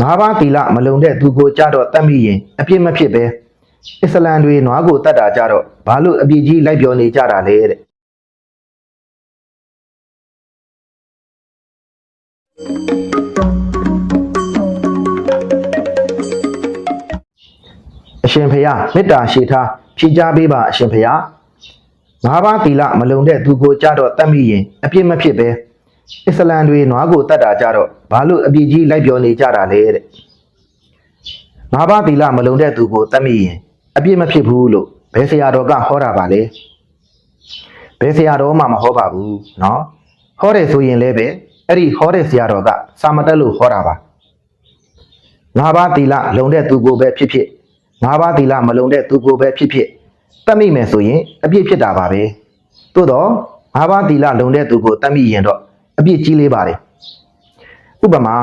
ငါးပါးသီလမလုံတဲ့သူကိုကြတော့တတ်မိရင်အပြစ်မဖြစ်ပဲအစ္စလမ်တွေနွားကိုတတ်တာကြတော့ဘာလို့အပြစ်ကြီးလိုက်ပြောနေကြတာလဲတဲ့အရှင်ဖျားမေတ္တာရှိထားဖြေကြားပေးပါအရှင်ဖျားငါးပါးသီလမလုံတဲ့သူကိုကြတော့တတ်မိရင်အပြစ်မဖြစ်ပဲ အစ္စလမ်တွေနွားကိုတတ်တာကြတော့ဘာလို့အပြစ်ကြီးလိုက်ပြောနေကြတာလဲတဲ့ငါးပါးသီလမလုံတဲ့သူကိုတတ်မိရင်အပြစ်မဖြစ်ဘူးလို့ဘယ်ဆရာတော်ကဟောတာပါလဲဘယ်ဆရာတော်မှမဟောပါဘူးเนาะဟောတယ်ဆိုရင်လည်းပဲအဲ့ဒီဟောတဲ့ဆရာတော်ကစာမတက်လို့ဟောတာပါ ငါးပါးသီလလုံတဲ့သူကိုပဲဖြစ်ဖြစ်ငါးပါးသီလမလုံတဲ့သူကိုပဲဖြစ်ဖြစ်တတ်မိမယ်ဆိုရင်အပြစ်ဖြစ်တာပါပဲသို့တော့ငါးပါးသီလလုံတဲ့သူကိုတတ်မိရင်တော့ အပြစ်ကြီးလေးပါတယ်ဥပမာ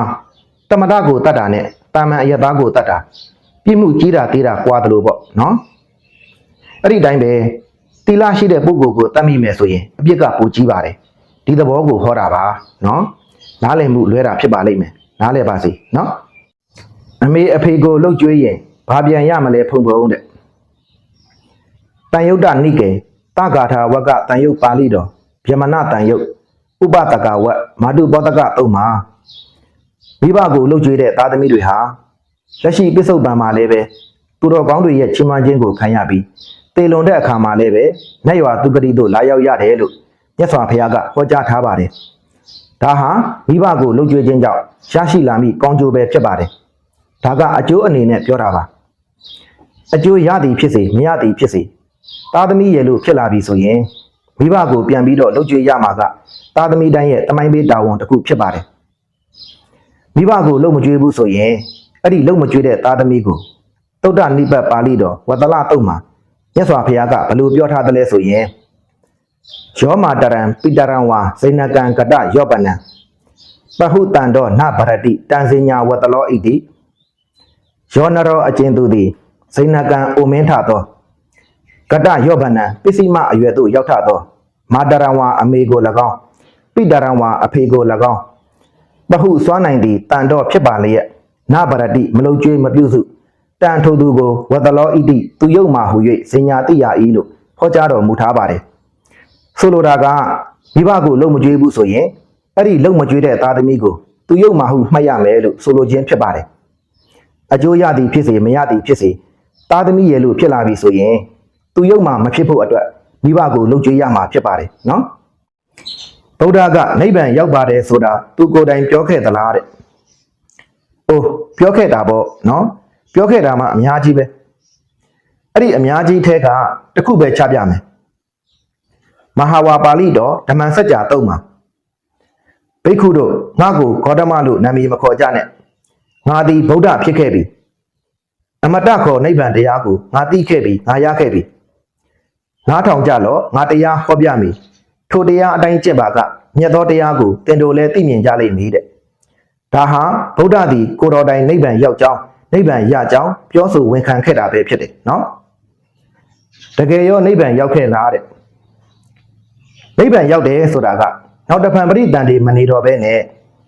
တမထကိုတတ်တာနဲ့တာမန်အယက်သားကိုတတ်တာပြစ်မှုကြီးတာသေးတာကွာတယ်လို့ပေါ့နော်အဲ့ဒီတိုင်းပဲသီလရှိတဲ့ပုဂ္ဂိုလ်ကိုတတ်မိမယ်ဆိုရင်အပြစ်ကပိုကြီးပါတယ်ဒီသဘောကိုဟောတာပါနော်နားလည်မှုလွဲတာဖြစ်ပါလိမ့်မယ်နားလည်ပါစေနော်အမေအဖေကိုလှုပ်ကြွေးရင်ဘာပြန်ရမလဲဖုံဖုံတဲ့တန်ယုတ်တနိကေတဂါထာဝကတန်ယုတ်ပါဠိတော်ဗြဟ္မဏတန်ယုတ် ဥပတကဝတ်မာတုပောတကတုံမှာမိဘကိုလှုပ်ကြွေးတဲ့သားသမီးတွေဟာလက်ရှိပစ္စုပန်မှာလည်းပဲသူတော်ကောင်းတွေရဲ့ချီးမွမ်းခြင်းကိုခံရပြီးတေလွန်တဲ့အခါမှာလည်းပဲနတ်ရွာသူပတိတို့လာရောက်ရတယ်လို့မြတ်စွာဘုရားကဟောကြားထားပါတယ်ဒါဟာမိဘကိုလှုပ်ကြွေးခြင်းကြောင့်ရရှိလာမိကောင်းကျိုးပဲဖြစ်ပါတယ်ဒါကအကျိုးအနေနဲ့ပြောတာပါအကျိုးရသည်ဖြစ်စေမရသည်ဖြစ်စေသားသမီးရဲ့လို့ဖြစ်လာပြီဆိုရင် မိဘကိုပြန်ပြီးတော့လှုပ်ကြွေးရမှာကသားသမီးတိုင်းရဲ့တမိုင်းပေးတာဝန်တစ်ခုဖြစ်ပါတယ်မိဘကိုလှုပ်မကြွေးဘူးဆိုရင်အဲ့ဒီလှုပ်မကြွေးတဲ့သားသမီးကိုတုတ်တနိပတ်ပါဠိတော်ဝတ္တလတုတ်မှာမြတ်စွာဘုရားကဘယ်လိုပြောထားသလဲဆိုရင်ယောမာတရံပိတရံဝါဇိနကံကတယောပနံပဟုတံတော်နဗရတိတန်စညာဝတ္တလောဣတိယောနရောအကျဉ်သူသည်ဇိနကံအိုမင်းထသော ကတယောဗနံပစ္စည်းမအရွယ်သို့ရောက်ထသော မာတရံဝါအမေကို၎င်းပိတရံဝါအဖေကို၎င်းပဟုစွမ်းနိုင်သည်တန်တော့ဖြစ်ပါလျက်နဗရတိမလုံကျွေးမပြုစုတန်ထိုသူကိုဝတလောဣတိသူယုတ်မာဟု၍ဇင်ညာတိယဤလို့ဟောကြားတော်မူထားပါတယ်ဆိုလိုတာကမိဘကိုလုံမကျွေးဘူးဆိုရင်အဲ့ဒီလုံမကျွေးတဲ့သားသမီးကိုသူယုတ်မာဟုမှတ်ရမယ်လို့ဆိုလိုခြင်းဖြစ်ပါတယ်အကျိုးရသည်ဖြစ်စေမရသည်ဖြစ်စေသားသမီးရဲ့လို့ဖြစ်လာပြီဆိုရင် သူယုံမှမဖြစ်ဖို့အတွက်မိဘကိုလှုပ်ကြွေးရမှာဖြစ်ပါတယ်နော်ဗုဒ္ဓကနိဗ္ဗာန်ရောက်ပါတယ်ဆိုတာသူကိုယ်တိုင်ပြောခဲ့သလားတဲ့။အိုးပြောခဲ့တာပေါ့နော်ပြောခဲ့တာမှအများကြီးပဲအဲ့ဒီအများကြီးထဲကတစ်ခုပဲချပြမယ်မဟာဝါပါဠိတော်ဓမ္မစကြာတုံးမှာဘိက္ခုတို့ငါ့ကိုဂေါတမလို့နာမည်မခေါ်ကြနဲ့ငါသည်ဗုဒ္ဓဖြစ်ခဲ့ပြီအမတခေါ်နိဗ္ဗာန်တရားကိုငါသိခဲ့ပြီငါရခဲ့ပြီ ငါထောင်ကြလော့ငါတရားဟောပြမည်ထိုတရားအတိုင်းကျင့်ပါကမြတ်သောတရားကိုသင်တို့လည်းသိမြင်ကြလိမ့်မည်တဲ့ဒါဟာဗုဒ္ဓသည်ကိုတော်တိုင်နိဗ္ဗာန်ရောက်ကြောင်းနိဗ္ဗာန်ရကြောင်းပြောဆိုဝန်ခံခဲ့တာပဲဖြစ်တယ်နော်တကယ်ရောနိဗ္ဗာန်ရောက်ခဲ့လားတဲ့နိဗ္ဗာန်ရောက်တယ်ဆိုတာကနောက်တဖန်ပရိသန်တွေမနေတော့ဘဲနဲ့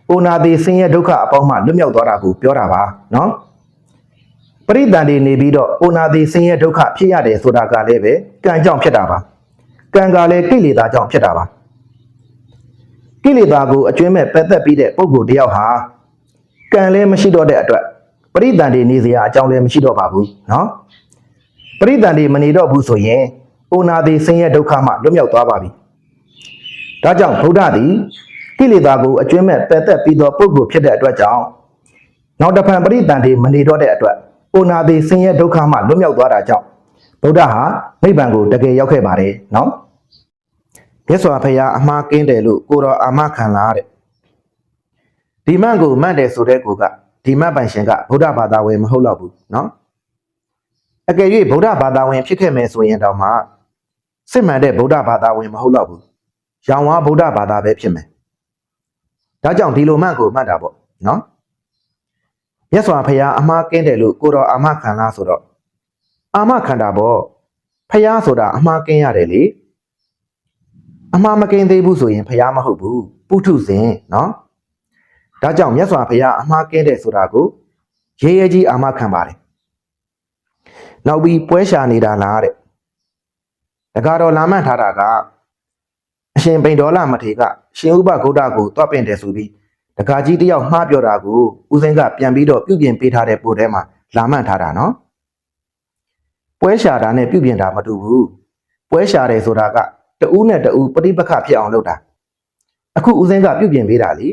အိုနာသေးဆင်းရဲဒုက္ခအပေါင်းမှလွတ်မြောက်သွားတာကိုပြောတာပါနော် ပရိသန်တွေနေပြီးတော့အိုနာသေးဆင်းရဲဒုက္ခဖြစ်ရတယ်ဆိုတာကလည်းပဲကံကြောင့်ဖြစ်တာပါကံကလည်းကိလေသာကြောင့်ဖြစ်တာပါကိလေသာကိုအကျွမ်းမဲ့ပယ်သက်ပြီးတဲ့ပုဂ္ဂိုလ်တယောက်ဟာကံလည်းမရှိတော့တဲ့အတွက်ပရိသန်တွေနေစရာအကြောင်းလည်းမရှိတော့ပါဘူးနော်ပရိသန်တွေမနေတော့ဘူးဆိုရင်အိုနာသေးဆင်းရဲဒုက္ခမှလွတ်မြောက်သွားပါပြီဒါကြောင့်ဗုဒ္ဓသည်ကိလေသာကိုအကျွမ်းမဲ့ပယ်သက်ပြီးသောပုဂ္ဂိုလ်ဖြစ်တဲ့အတွက်ကြောင့်နောက်တစ်ဖန်ပရိသန်တွေမနေတော့တဲ့အတွက် အိုနာသေးဆင်းရဲဒုက္ခမှလွတ်မြောက်သွားတာကြောင့်ဗုဒ္ဓဟာနိဗ္ဗာန်ကိုတကယ်ရောက်ခဲ့ပါတယ်နော်မြတ်စွာဘုရားအမှားကင်းတယ်လို့ကိုတော်အာမခံလာတဲ့ဒီမန့်ကိုမန့်တယ်ဆိုတဲ့ကိုကဒီမန့်ပိုင်ရှင်ကဗုဒ္ဓဘာသာဝင်မဟုတ်တော့ဘူးနော်အကယ်၍ဗုဒ္ဓဘာသာဝင်ဖြစ်ခဲ့မယ်ဆိုရင်တော့မှစစ်မှန်တဲ့ဗုဒ္ဓဘာသာဝင်မဟုတ်တော့ဘူးရောင်ဝါဗုဒ္ဓဘာသာပဲဖြစ်မယ်ဒါကြောင့်ဒီလိုမှန်ကိုမှတ်တာပေါ့နော် မြတ်စွာဘုရားအမှားကင်းတယ်လို့ကိုတော်အာမခံလားဆိုတော့အာမခံတာပေါ့ဘုရားဆိုတာအမှားကင်းရတယ်လေအမှားမကင်းသေးဘူးဆိုရင်ဘုရားမဟုတ်ဘူးပုထုဇဉ်နော်ဒါကြောင့်မြတ်စွာဘုရားအမှားကင်းတယ်ဆိုတာကိုရဲရဲကြီးအာမခံပါတယ်နောက်ပြီးပွဲရှာနေတာလားတဲ့တကားတော်လာမှန်ထားတာကအရှင်ပိန်ဒေါ်လာမထေကရှင်ဥပဂုဒ္ဒကိုတွားပင်တယ်ဆိုပြီး တကားကြီးတယောက်မှားပြောတာကိုဦးစိန်ကပြန်ပြီးတော့ပြုပြင်ပေးထားတဲ့ပို့ထဲမှာလာမှန်ထားတာနော်ပွဲရှာတာနဲ့ပြုပြင်တာမတူဘူးပွဲရှာတယ်ဆိုတာကတဦးနဲ့တဦးပဋိပက္ခဖြစ်အောင်လုပ်တာအခုဦးစိန်ကပြုပြင်ပေးတာလေ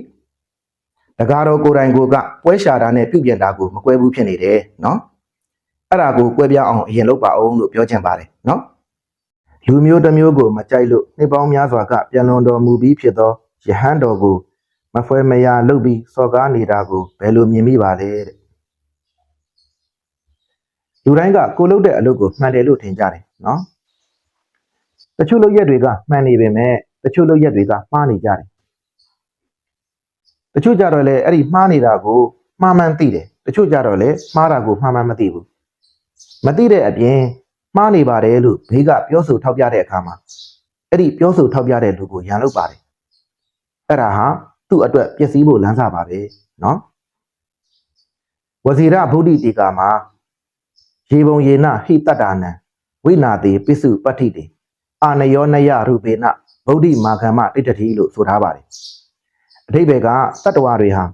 တကားတော်ကိုယ်တိုင်ကိုကပွဲရှာတာနဲ့ပြုပြင်တာကိုမကွဲဘူးဖြစ်နေတယ်နော်အဲ့ဒါကိုကွဲပြားအောင်အရင်လုပ်ပါအောင်လို့ပြောချင်ပါတယ်နော်လူမျိုးတစ်မျိုးကိုမကြိုက်လို့နှစ်ပေါင်းများစွာကပြန်လွန်တော်မူပြီးဖြစ်သောယဟန်တော်ကို မဖွဲမရလုပ်ပြီးစော်ကားနေတာကိုဘယ်လိုမြင်မိပါလဲတဲ့လူတိုင်းကကိုလုပ်တဲ့အလုပ်ကိုမှန်တယ်လို့ထင်ကြတယ်နော်တချို့လုပ်ရက်တွေကမှန်နေပေမဲ့တချို့လုပ်ရက်တွေကမှားနေကြတယ်တချို့ကြတော့လေအဲ့ဒီမှားနေတာကိုမှားမှန်းသိတယ်တချို့ကြတော့လေမှားတာကိုမှားမှန်းမသိဘူးမသိတဲ့အပြင်မှားနေပါတယ်လို့ဘေးကပြောဆိုထောက်ပြတဲ့အခါမှာအဲ့ဒီပြောဆိုထောက်ပြတဲ့လူကိုရန်လုပ်ပါတယ်အဲ့ဒါဟာ သူ့အတွက်ပျက်စီးဖို့လမ်းစာပါပဲနော်ဝဇိရဗုဒ္ဓတိကာမှာရေပုံရေနဟိတတ္တာနံဝိနာတိပိစုပတ္ထိတေအာနယောနယရူပေနဗုဒ္ဓမာကမ္မတိတ္တတိလို့ဆိုထားပါတယ်အဓိပ္ပာယ်ကတတ္တဝါတွေဟာ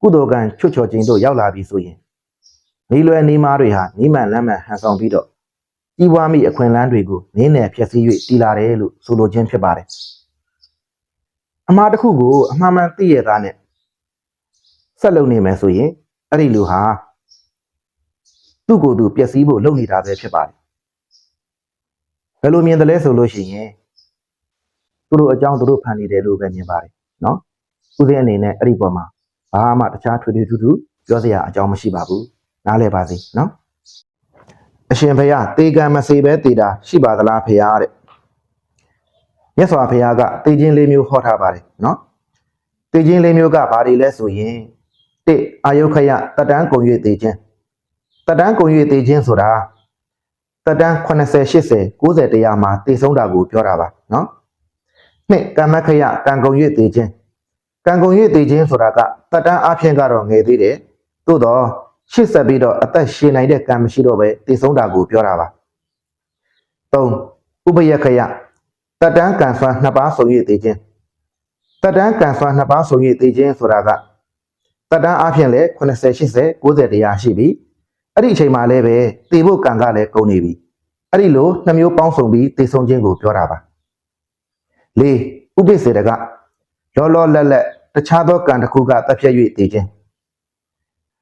ကုသိုလ်ကံချွတ်ချော်ခြင်းတို့ရောက်လာပြီဆိုရင်နီလွယ်နီမားတွေဟာနီးမှန်လမ်းမှန်ဟန်ဆောင်ပြီးတော့ဤဝါမိအခွင့်အလမ်းတွေကိုနင်းနယ်ဖျက်ဆီး၍တီလာတယ်လို့ဆိုလိုခြင်းဖြစ်ပါတယ် အမှားတစ်ခုကိုအမှားမှန်သိရတာနဲ့ဆက်လုပ်နေမယ်ဆိုရင်အဲ့ဒီလူဟာသူ့ကိုယ်သူပျက်စီးဖို့လုပ်နေတာပဲဖြစ်ပါတယ်ဘယ်လိုမြင်တယ်လဲဆိုလို့ရှိရင်သူတို့အကြောင်းသူတို့ဖန်နေတယ်လို့ပဲမြင်ပါတယ်နော်ဦးစင်းအနေနဲ့အဲ့ဒီပေါ်မှာဘာမှတခြားထွေထွေထူးထူးပြောစရာအကြောင်းမရှိပါဘူးနားလဲပါစေနော်အရှင်ဘုရားတေကံမစေပဲတေတာရှိပါသလားဘုရားတဲ့ မြတ်စွာဘုရားကတေခြင်းလေးမျိုးဟောထားပါတယ်နော်တေခြင်းလေးမျိုးကဘာတွေလဲဆိုရင်တိအာယုခယတတန်းကုံ၍တေခြင်းတတန်းကုံ၍တေခြင်းဆိုတာတတန်း80 80 90တရားမှာတေဆုံးတာကိုပြောတာပါနော်နှစ်ကမ္မခယကံကုံ၍တေခြင်းကံကုန်၍တည်ခြင်းဆိုတာကတတ်တန်းအဖြစ်ကတော့ငယ်သေးတယ်သို့တော့ရှစ်ဆက်ပြီးတော့အသက်ရှင်နိုင်တဲ့ကံမရှိတော့ပဲတည်ဆုံးတာကိုပြောတာပါ၃ဥပယခယ တတ်တန်းကံဆွမ်းနှစ်ပါးဆုံး၍တည်ခြင်းတတ်တန်းကံဆွမ်းနှစ်ပါးဆုံး၍တည်ခြင်းဆိုတာကတတ်တန်းအဖြစ်လဲ80 80 90တရားရှိပြီအဲ့ဒီအချိန်မှာလည်းပဲတည်ဖို့ကံကလည်းကုန်နေပြီအဲ့ဒီလိုနှမျိုးပေါင်းစုံပြီးတည်ဆုံးခြင်းကိုပြောတာပါ၄ဥပိ္ပစေတကလောလောလတ်လတ်တခြားသောကံတစ်ခုကတပ်ဖြတ်၍တည်ခြင်း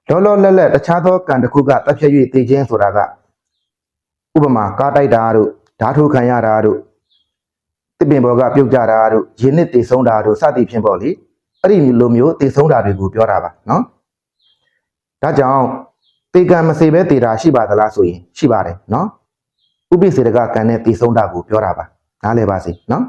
လောလောလတ်လတ်တခြားသောကံတစ်ခုကတပ်ဖြတ်၍တည်ခြင်းဆိုတာကဥပမာကားတိုက်တာတို့ဓာတ်ထုတ်ခံရတာတို့ တစ်ပင်ပေါ်ကပြုတ်ကြတာတို့ရင်းနစ်တည်ဆုံးတာတို့စသည်ဖြင့်ပေါ့လေအဲ့ဒီလိုမျိုးတည်ဆုံးတာတွေကိုပြောတာပါနော်ဒါကြောင့်တေကံမစေပဲတည်တာရှိပါသလားဆိုရင်ရှိပါတယ်နော်ဥပိ္ပစေတကကံနဲ့တည်ဆုံးတာကိုပြောတာပါနားလည်ပါစေနော်